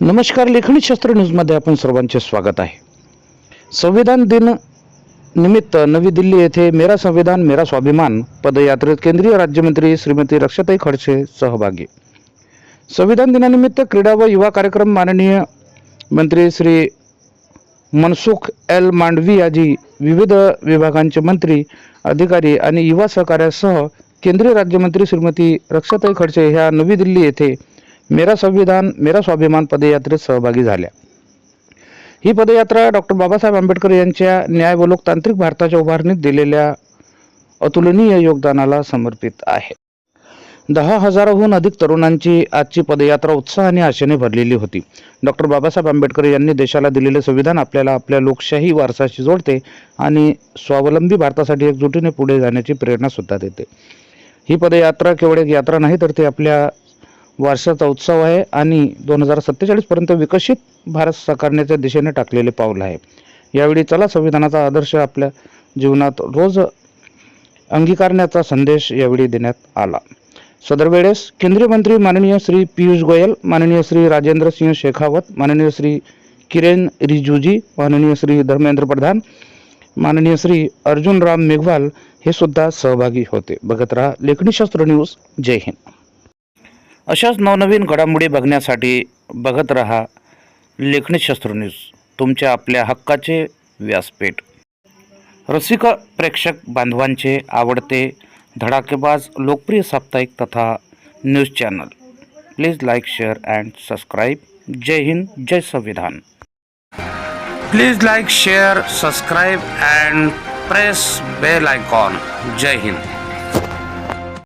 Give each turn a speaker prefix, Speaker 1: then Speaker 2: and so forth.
Speaker 1: नमस्कार लेखणी शास्त्र न्यूजमध्ये आपण सर्वांचे स्वागत आहे. संविधान दिन निमित्त नवी दिल्ली येथे मेरा संविधान मेरा स्वाभिमान पदयात्रेत केंद्रीय राज्यमंत्री श्रीमती रक्षाताई खडसे सहभागी. संविधान दिनानिमित्त क्रीडा व युवा कार्यक्रम माननीय मंत्री श्री मनसुख एल मांडवी याजी विविध विभागांचे मंत्री अधिकारी आणि युवा सहकार्यासह केंद्रीय राज्यमंत्री श्रीमती रक्षाताई खडसे ह्या नवी दिल्ली येथे मेरा संविधान मेरा स्वाभिमान पदयात्रेत सहभागी झाल्या. ही पदयात्रा डॉक्टर बाबासाहेब आंबेडकर यांच्या न्याय व लोकतांत्रिक भारताच्या उभारणीत दिलेल्या अतुलनीय योगदानाला समर्पित आहे. दहा हजाराहून अधिक तरुणांची आजची पदयात्रा उत्साह आणि आशेने भरलेली होती. डॉक्टर बाबासाहेब आंबेडकर यांनी देशाला दिलेले संविधान आपल्याला आपल्या लोकशाही वारसाशी जोडते आणि स्वावलंबी भारतासाठी एकजुटीने पुढे जाण्याची प्रेरणा सुद्धा देते. ही पदयात्रा केवळ एक यात्रा नाही तर ती आपल्या वारशाचा उत्सव आहे आणि दोन हजार सत्तेचाळीसपर्यंत विकसित भारत साकारण्याच्या दिशेने टाकलेले पाऊल आहे. यावेळी चला संविधानाचा आदर्श आपल्या जीवनात रोज अंगीकारण्याचा संदेश यावेळी देण्यात आला. सदर वेळेस केंद्रीय मंत्री माननीय श्री पियुष गोयल माननीय श्री राजेंद्र सिंह शेखावत माननीय श्री किरेन रिजूजी माननीय श्री धर्मेंद्र प्रधान माननीय श्री अर्जुन राम मेघवाल हे सुद्धा सहभागी होते. बघत राहा लेखनीशास्त्र न्यूज. जय हिंद. अशाच नवनवीन घडामोडी बघण्यासाठी बघत रहा लेखनीशास्त्र न्यूज तुमच्या आपल्या हक्काचे व्यासपीठ. रसिक प्रेक्षक बांधवांचे आवडते धडाकेबाज लोकप्रिय साप्ताहिक तथा news channel. Please like share and subscribe. जय हिंद जय संविधान. Please like share subscribe and press bell icon. Jai Hind.